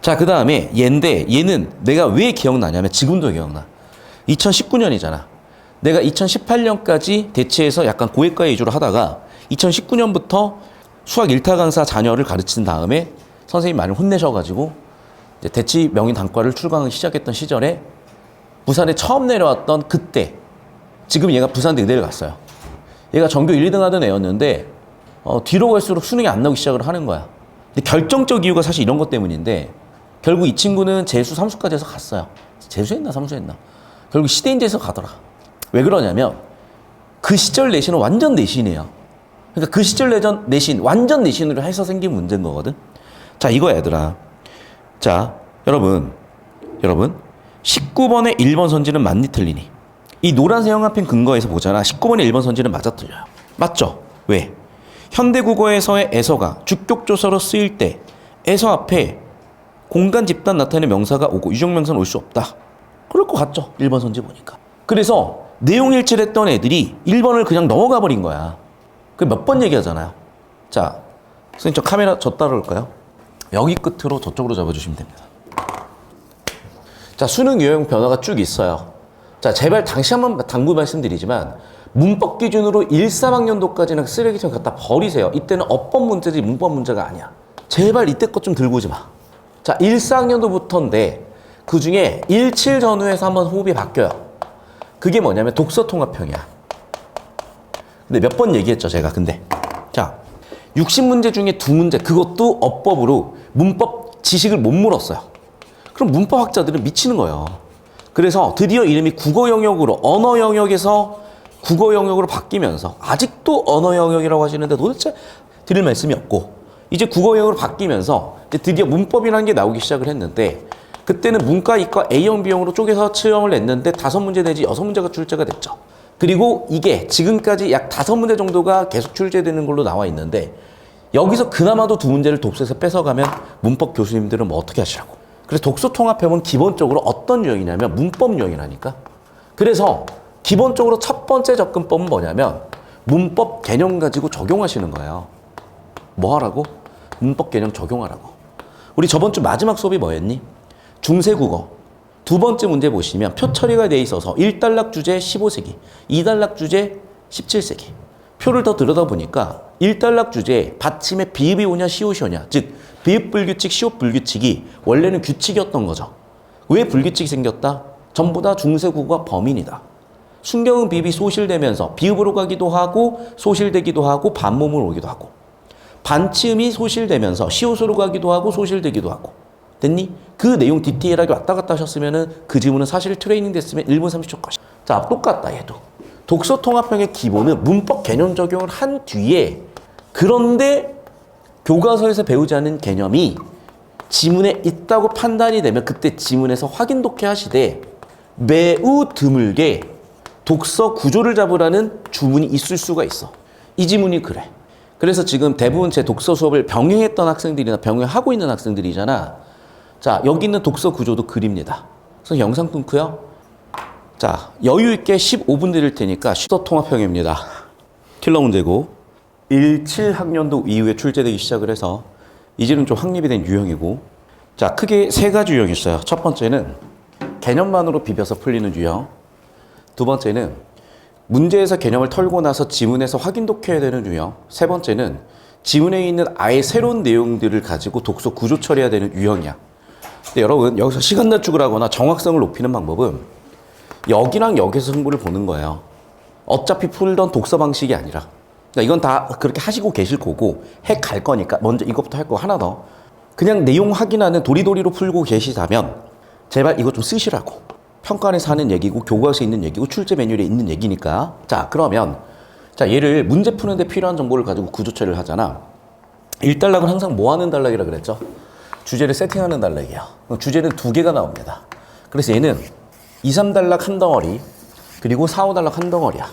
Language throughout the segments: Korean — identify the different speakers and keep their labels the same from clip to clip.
Speaker 1: 자, 그 다음에 얘인데 얘는 내가 왜 기억나냐면 지금도 기억나. 2019년이잖아. 내가 2018년까지 대체해서 약간 고액과 위주로 하다가 2019년부터 수학 1타 강사 자녀를 가르친 다음에 선생님 많이 혼내셔가지고 대치 명인 단과를 출강하기 시작했던 시절에 부산에 처음 내려왔던 그때 지금 얘가 부산대 의대를 갔어요. 얘가 전교 1, 2등 하던 애였는데 어, 뒤로 갈수록 수능이 안 나오기 시작을 하는 거야. 근데 결정적 이유가 사실 이런 것 때문인데 결국 이 친구는 재수 삼수까지 해서 갔어요. 재수했나 삼수했나. 결국 시대인재에서 가더라. 왜 그러냐면 그 시절 내신은 완전 내신이에요. 그러니까 그 시절 내전 내신 완전 내신으로 해서 생긴 문제인 거거든. 자 이거 얘들아. 자 여러분 여러분 19번의 1번 선지는 맞니 틀리니? 이 노란색 형광펜 근거에서 보잖아. 19번의 1번 선지는 맞아 틀려요. 맞죠? 왜? 현대국어에서의 에서가 주격조사로 쓰일 때 에서 앞에 공간 집단 나타내는 명사가 오고 유형 명사는 올 수 없다. 그럴 것 같죠? 1번 선지 보니까. 그래서 내용 일치했던 애들이 1번을 그냥 넘어가 버린 거야. 그 몇 번 얘기하잖아요. 자, 선생님 저 카메라 저 따라올까요? 여기 끝으로 저쪽으로 잡아주시면 됩니다. 자, 수능 유형 변화가 쭉 있어요. 자, 제발 당시 한번 당부 말씀드리지만 문법 기준으로 1, 3학년도까지는 쓰레기통 갖다 버리세요. 이때는 어법 문제지 문법 문제가 아니야. 제발 이때 것 좀 들고 오지 마. 자, 1, 4학년도부터인데 그 중에 1, 7 전후에서 한번 호흡이 바뀌어요. 그게 뭐냐면 독서 통합형이야. 근데 몇 번 얘기했죠, 제가. 근데. 자, 60문제 중에 두 문제, 그것도 어법으로 문법 지식을 못 물었어요. 그럼 문법 학자들은 미치는 거예요. 그래서 드디어 이름이 국어 영역으로, 언어 영역에서 국어 영역으로 바뀌면서 아직도 언어 영역이라고 하시는데 도대체 드릴 말씀이 없고, 이제 국어 영역으로 바뀌면서 드디어 문법이라는 게 나오기 시작을 했는데, 그때는 문과, 이과 A형, B형으로 쪼개서 채용을 냈는데 다섯 문제 내지 여섯 문제가 출제가 됐죠. 그리고 이게 지금까지 약 다섯 문제 정도가 계속 출제되는 걸로 나와 있는데 여기서 그나마도 두 문제를 독서에서 뺏어가면 문법 교수님들은 뭐 어떻게 하시라고. 그래서 독서 통합형은 기본적으로 어떤 유형이냐면 문법 유형이라니까. 그래서 기본적으로 첫 번째 접근법은 뭐냐면 문법 개념 가지고 적용하시는 거예요. 뭐 하라고? 문법 개념 적용하라고. 우리 저번 주 마지막 수업이 뭐였니? 중세국어. 두 번째 문제 보시면 표 처리가 돼 있어서 1단락 주제 15세기, 2단락 주제 17세기. 표를 더 들여다보니까 1단락 주제에 받침에 비읍이 오냐 시옷이 오냐 즉 비읍 불규칙 시옷 불규칙이 원래는 규칙이었던 거죠. 왜 불규칙이 생겼다? 전부 다 중세국어가 범인이다. 순경은 비읍이 소실되면서 비읍으로 가기도 하고 소실되기도 하고 반몸으로 오기도 하고 반치음이 소실되면서 시옷으로 가기도 하고 소실되기도 하고 됐니? 그 내용 디테일하게 왔다 갔다 하셨으면은 그 지문은 사실 트레이닝 됐으면 1분 30초 까지. 자, 똑같다 얘도. 독서 통합형의 기본은 문법 개념 적용을 한 뒤에 그런데 교과서에서 배우지 않은 개념이 지문에 있다고 판단이 되면 그때 지문에서 확인 독해 하시되 매우 드물게 독서 구조를 잡으라는 주문이 있을 수가 있어. 이 지문이 그래. 그래서 지금 대부분 제 독서 수업을 병행했던 학생들이나 병행하고 있는 학생들이잖아. 자, 여기 있는 독서 구조도 그립니다. 그래서 영상 끊고요. 자, 여유 있게 15분 드릴 테니까 슈터 통합형입니다. 킬러 문제고 1, 7학년도 이후에 출제되기 시작을 해서 이제는 좀 확립이 된 유형이고 자, 크게 세 가지 유형이 있어요. 첫 번째는 개념만으로 비벼서 풀리는 유형. 두 번째는 문제에서 개념을 털고 나서 지문에서 확인 독해야 되는 유형. 세 번째는 지문에 있는 아예 새로운 내용들을 가지고 독서 구조 처리해야 되는 유형이야. 근데 여러분 여기서 시간 단축을 하거나 정확성을 높이는 방법은 여기랑 여기서 승부를 보는 거예요. 어차피 풀던 독서 방식이 아니라 그러니까 이건 다 그렇게 하시고 계실 거고 해 갈 거니까 먼저 이것부터 할 거 하나 더 그냥 내용 확인하는 도리도리로 풀고 계시다면 제발 이것 좀 쓰시라고 평가안에서 하는 얘기고 교과서에 있는 얘기고 출제 매뉴얼에 있는 얘기니까 자 그러면 자 얘를 문제 푸는데 필요한 정보를 가지고 구조 처리를 하잖아 1단락은 항상 뭐 하는 단락이라 그랬죠? 주제를 세팅하는 단락이야. 주제는 두 개가 나옵니다. 그래서 얘는 2, 3단락 한 덩어리, 그리고 4, 5단락 한 덩어리야.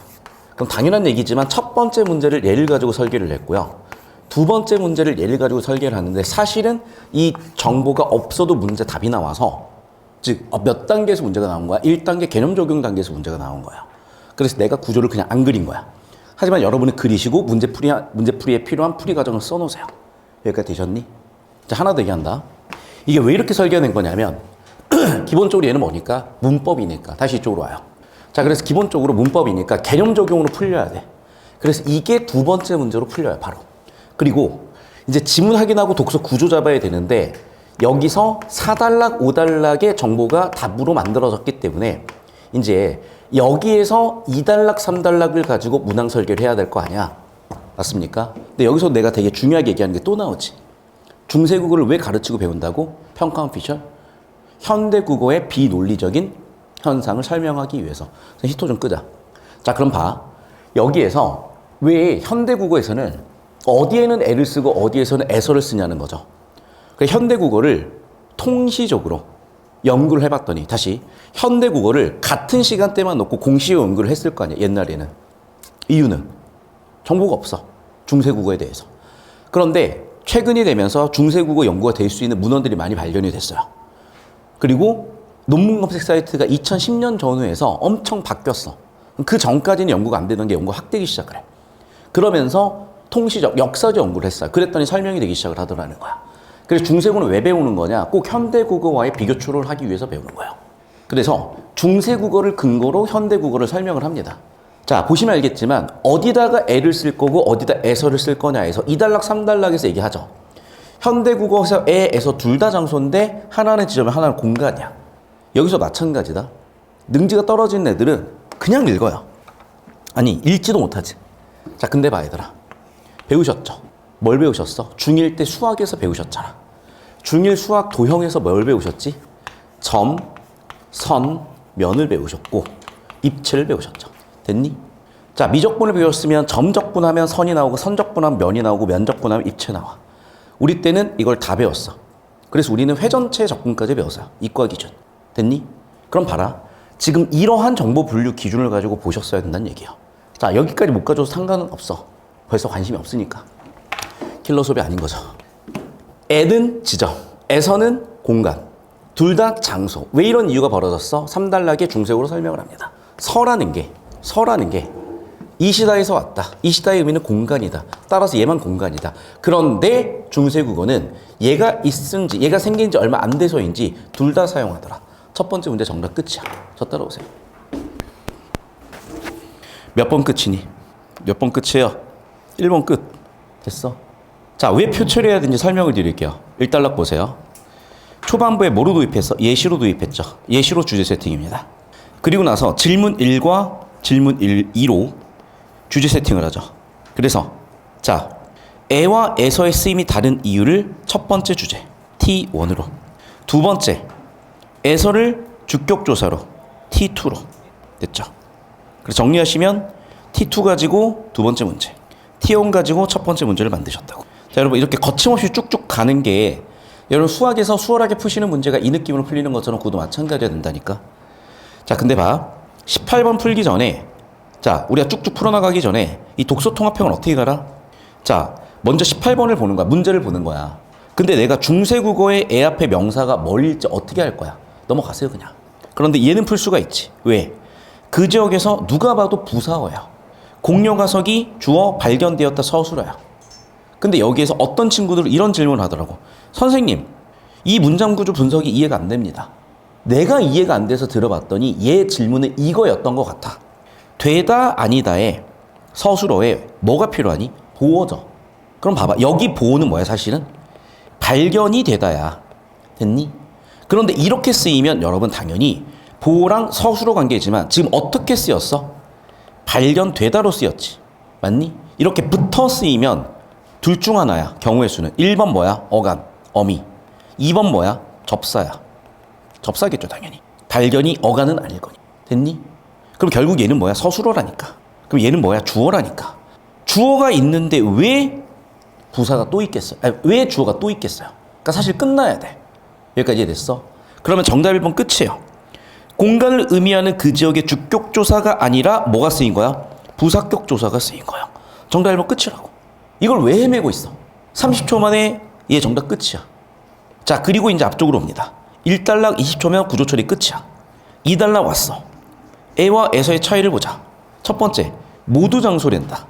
Speaker 1: 그럼 당연한 얘기지만 첫 번째 문제를 예를 가지고 설계를 했고요. 두 번째 문제를 예를 가지고 설계를 하는데 사실은 이 정보가 없어도 문제 답이 나와서 즉 몇 단계에서 문제가 나온 거야? 1단계 개념 적용 단계에서 문제가 나온 거야. 그래서 내가 구조를 그냥 안 그린 거야. 하지만 여러분은 그리시고 문제 풀이 문제 풀이에 필요한 풀이 과정을 써놓으세요. 여기까지 되셨니? 자, 하나 더 얘기한다. 이게 왜 이렇게 설계된 거냐면 기본적으로 얘는 뭐니까 문법이니까 다시 이쪽으로 와요. 자 그래서 기본적으로 문법이니까 개념 적용으로 풀려야 돼. 그래서 이게 두 번째 문제로 풀려요 바로. 그리고 이제 지문 확인하고 독서 구조 잡아야 되는데 여기서 4단락, 5단락의 정보가 답으로 만들어졌기 때문에 이제 여기에서 2단락, 3단락을 가지고 문항 설계를 해야 될 거 아니야. 맞습니까? 근데 여기서 내가 되게 중요하게 얘기하는 게 또 나오지. 중세국어를 왜 가르치고 배운다고? 평가원 피셜? 현대국어의 비논리적인 현상을 설명하기 위해서. 히토 좀 끄자. 자, 그럼 봐. 여기에서 왜 현대국어에서는 어디에는 애를 쓰고 어디에서는 애서를 쓰냐는 거죠. 그래서 현대 국어를 통시적으로 연구를 해봤더니 다시 현대 국어를 같은 시간대만 놓고 공시에 연구를 했을 거 아니야 옛날에는. 이유는 정보가 없어 중세 국어에 대해서. 그런데 최근이 되면서 중세 국어 연구가 될 수 있는 문헌들이 많이 발견이 됐어요. 그리고 논문 검색 사이트가 2010년 전후에서 엄청 바뀌었어. 그 전까지는 연구가 안 되던 게 연구가 확 되기 시작을 해. 그러면서 통시적 역사적 연구를 했어요. 그랬더니 설명이 되기 시작을 하더라는 거야 그래서 중세국어는 왜 배우는 거냐? 꼭 현대 국어와의 비교 추론을 하기 위해서 배우는 거예요. 그래서 중세 국어를 근거로 현대 국어를 설명을 합니다. 자, 보시면 알겠지만 어디다가 애를 쓸 거고 어디다 애서를 쓸 거냐에서 2단락, 3단락에서 얘기하죠. 현대 국어에서 애, 애서 둘 다 장소인데 하나는 지점에 하나는 공간이야. 여기서 마찬가지다. 능지가 떨어진 애들은 그냥 읽어요. 아니, 읽지도 못하지. 자, 근데 봐, 얘들아. 배우셨죠? 뭘 배우셨어? 중1 때 수학에서 배우셨잖아. 중1 수학 도형에서 뭘 배우셨지? 점, 선, 면을 배우셨고 입체를 배우셨죠. 됐니? 자, 미적분을 배웠으면 점적분하면 선이 나오고 선적분하면 면이 나오고 면적분하면 입체 나와. 우리 때는 이걸 다 배웠어. 그래서 우리는 회전체 적분까지 배웠어요. 이과 기준. 됐니? 그럼 봐라. 지금 이러한 정보 분류 기준을 가지고 보셨어야 된다는 얘기야. 자, 여기까지 못 가져도 상관은 없어. 벌써 관심이 없으니까. 킬러 수업이 아닌 거죠. 애는 지점, 에서는 공간. 둘 다 장소. 왜 이런 이유가 벌어졌어? 3단락의 중세으로 설명을 합니다. 서라는 게, 서라는 게, 이 시다에서 왔다. 이 시다의 의미는 공간이다. 따라서 얘만 공간이다. 그런데 중세국어는 얘가 있은지, 얘가 생긴 지 얼마 안 돼서인지 둘 다 사용하더라. 첫 번째 문제 정답 끝이야. 저 따라오세요. 몇 번 끝이니? 몇 번 끝이에요? 1번 끝. 됐어. 자, 왜 표출해야 되는지 설명을 드릴게요. 1단락 보세요. 초반부에 뭐로 도입했어? 예시로 도입했죠. 예시로 주제 세팅입니다. 그리고 나서 질문 1과 질문 1, 2로 주제 세팅을 하죠. 그래서 자, 애와 애서의 쓰임이 다른 이유를 첫 번째 주제 T1으로 두 번째 애서를 주격 조사로 T2로 됐죠. 그래서 정리하시면 T2 가지고 두 번째 문제, T1 가지고 첫 번째 문제를 만드셨다고. 자, 여러분 이렇게 거침없이 쭉쭉 가는 게 여러분 수학에서 수월하게 푸시는 문제가 이 느낌으로 풀리는 것처럼 그것도 마찬가지가 된다니까. 자, 근데 봐. 18번 풀기 전에 자, 우리가 쭉쭉 풀어나가기 전에 이 독서 통합형은 어떻게 가라? 자, 먼저 18번을 보는 거야. 문제를 보는 거야. 근데 내가 중세 국어의 애 앞에 명사가 뭘일지 어떻게 할 거야? 넘어가세요, 그냥. 그런데 얘는 풀 수가 있지. 왜? 그 지역에서 누가 봐도 부사어야. 공룡가석이 주어 발견되었다 서술어야. 근데 여기에서 어떤 친구들은 이런 질문을 하더라고. 선생님, 이 문장 구조 분석이 이해가 안 됩니다. 내가 이해가 안 돼서 들어봤더니 얘 질문은 이거였던 것 같아. 되다 아니다에 서술어에 뭐가 필요하니? 보어죠. 그럼 봐봐. 여기 보어는 뭐야 사실은? 발견이 되다야. 됐니? 그런데 이렇게 쓰이면 여러분 당연히 보어랑 서술어 관계지만 지금 어떻게 쓰였어? 발견되다로 쓰였지. 맞니? 이렇게 붙어 쓰이면 둘 중 하나야. 경우의 수는. 1번 뭐야? 어간, 어미. 2번 뭐야? 접사야. 접사겠죠, 당연히. 발견이 어간은 아닐 거니. 됐니? 그럼 결국 얘는 뭐야? 서술어라니까. 그럼 얘는 뭐야? 주어라니까. 주어가 있는데 왜 부사가 또 있겠어요? 아니, 왜 주어가 또 있겠어요? 그러니까 사실 끝나야 돼. 여기까지 이해됐어? 그러면 정답 1번 끝이에요. 공간을 의미하는 그 지역의 주격 조사가 아니라 뭐가 쓰인 거야? 부사격 조사가 쓰인 거야. 정답 1번 끝이라고. 이걸 왜 헤매고 있어? 30초 만에 얘 정답 끝이야. 자, 그리고 이제 앞쪽으로 옵니다. 1단락 20초면 구조 처리 끝이야. 2단락 왔어. 애와 애서의 차이를 보자. 첫 번째, 모두 장소된다.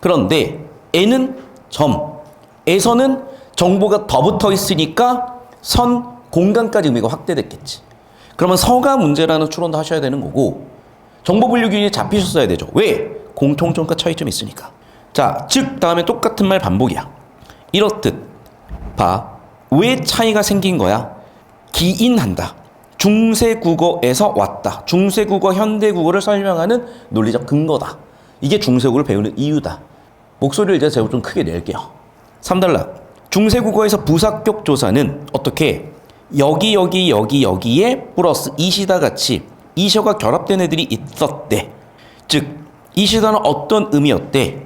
Speaker 1: 그런데 애는 점, 애서는 정보가 더 붙어 있으니까 선, 공간까지 의미가 확대됐겠지. 그러면 서가 문제라는 추론도 하셔야 되는 거고 정보 분류 기준이 잡히셨어야 되죠. 왜? 공통점과 차이점이 있으니까. 자, 즉 다음에 똑같은 말 반복이야. 이렇듯 봐. 왜 차이가 생긴 거야? 기인한다. 중세 국어에서 왔다. 중세 국어, 현대 국어를 설명하는 논리적 근거다. 이게 중세 국어를 배우는 이유다. 목소리를 이제 제가 좀 크게 낼게요. 3달락. 중세 국어에서 부사격 조사는 어떻게 여기 여기 여기 여기에 플러스 이시다 같이 이셔가 결합된 애들이 있었대. 즉 이시다는 어떤 의미였대?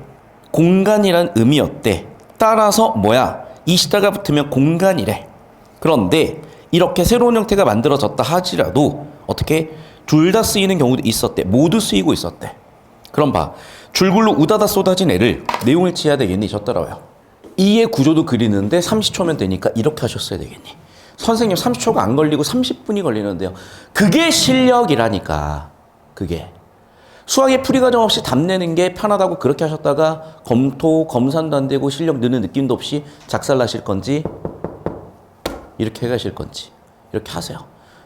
Speaker 1: 공간이란 의미였대. 따라서 뭐야? 이시다가 붙으면 공간이래. 그런데 이렇게 새로운 형태가 만들어졌다 하지라도 어떻게 둘 다 쓰이는 경우도 있었대. 모두 쓰이고 있었대. 그럼 봐. 줄글로 우다다 쏟아진 애를 내용을 지어야 되겠니? 저 따라와요. 이의 구조도 그리는데 30초면 되니까 이렇게 하셨어야 되겠니? 선생님 30초가 안 걸리고 30분이 걸리는데요. 그게 실력이라니까. 그게. 수학의 풀이 과정 없이 답 내는 게 편하다고 그렇게 하셨다가 검토, 검산도 안 되고 실력 느는 느낌도 없이 작살나실 건지 이렇게 해가실 건지 이렇게 하세요.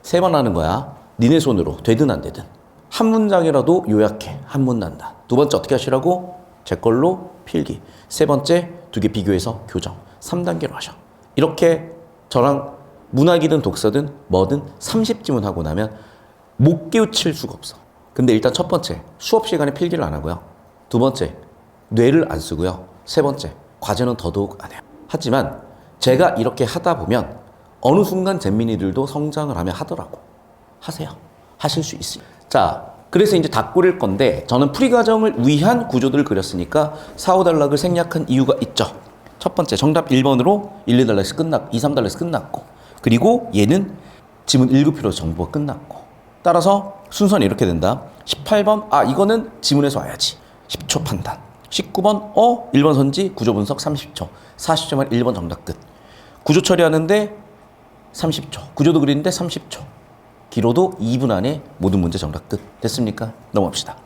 Speaker 1: 세 번 하는 거야. 니네 손으로 되든 안 되든. 한 문장이라도 요약해. 한 문 난다. 두 번째 어떻게 하시라고? 제 걸로 필기. 세 번째 두 개 비교해서 교정. 3단계로 하셔. 이렇게 저랑 문학이든 독서든 뭐든 30지문 하고 나면 못 깨우칠 수가 없어. 근데 일단 첫 번째 수업 시간에 필기를 안 하고요. 두 번째 뇌를 안 쓰고요. 세 번째 과제는 더더욱 안 해요. 하지만 제가 이렇게 하다 보면 어느 순간 잼민이들도 성장을 하며 하더라고. 하세요. 하실 수 있어요. 자, 그래서 이제 다 꾸릴 건데 저는 풀이 과정을 위한 구조들을 그렸으니까 4, 5단락을 생략한 이유가 있죠. 첫 번째 정답 1번으로 1, 2단락에서 끝났고 2, 3단락에서 끝났고 그리고 얘는 지문 1급표로 정보가 끝났고 따라서 순서는 이렇게 된다. 18번 아 이거는 지문에서 와야지. 10초 판단. 19번 어 1번 선지 구조 분석 30초. 40초 만 1번 정답 끝. 구조 처리하는데 30초. 구조도 그리는데 30초. 기로도 2분 안에 모든 문제 정답 끝. 됐습니까? 넘어갑시다.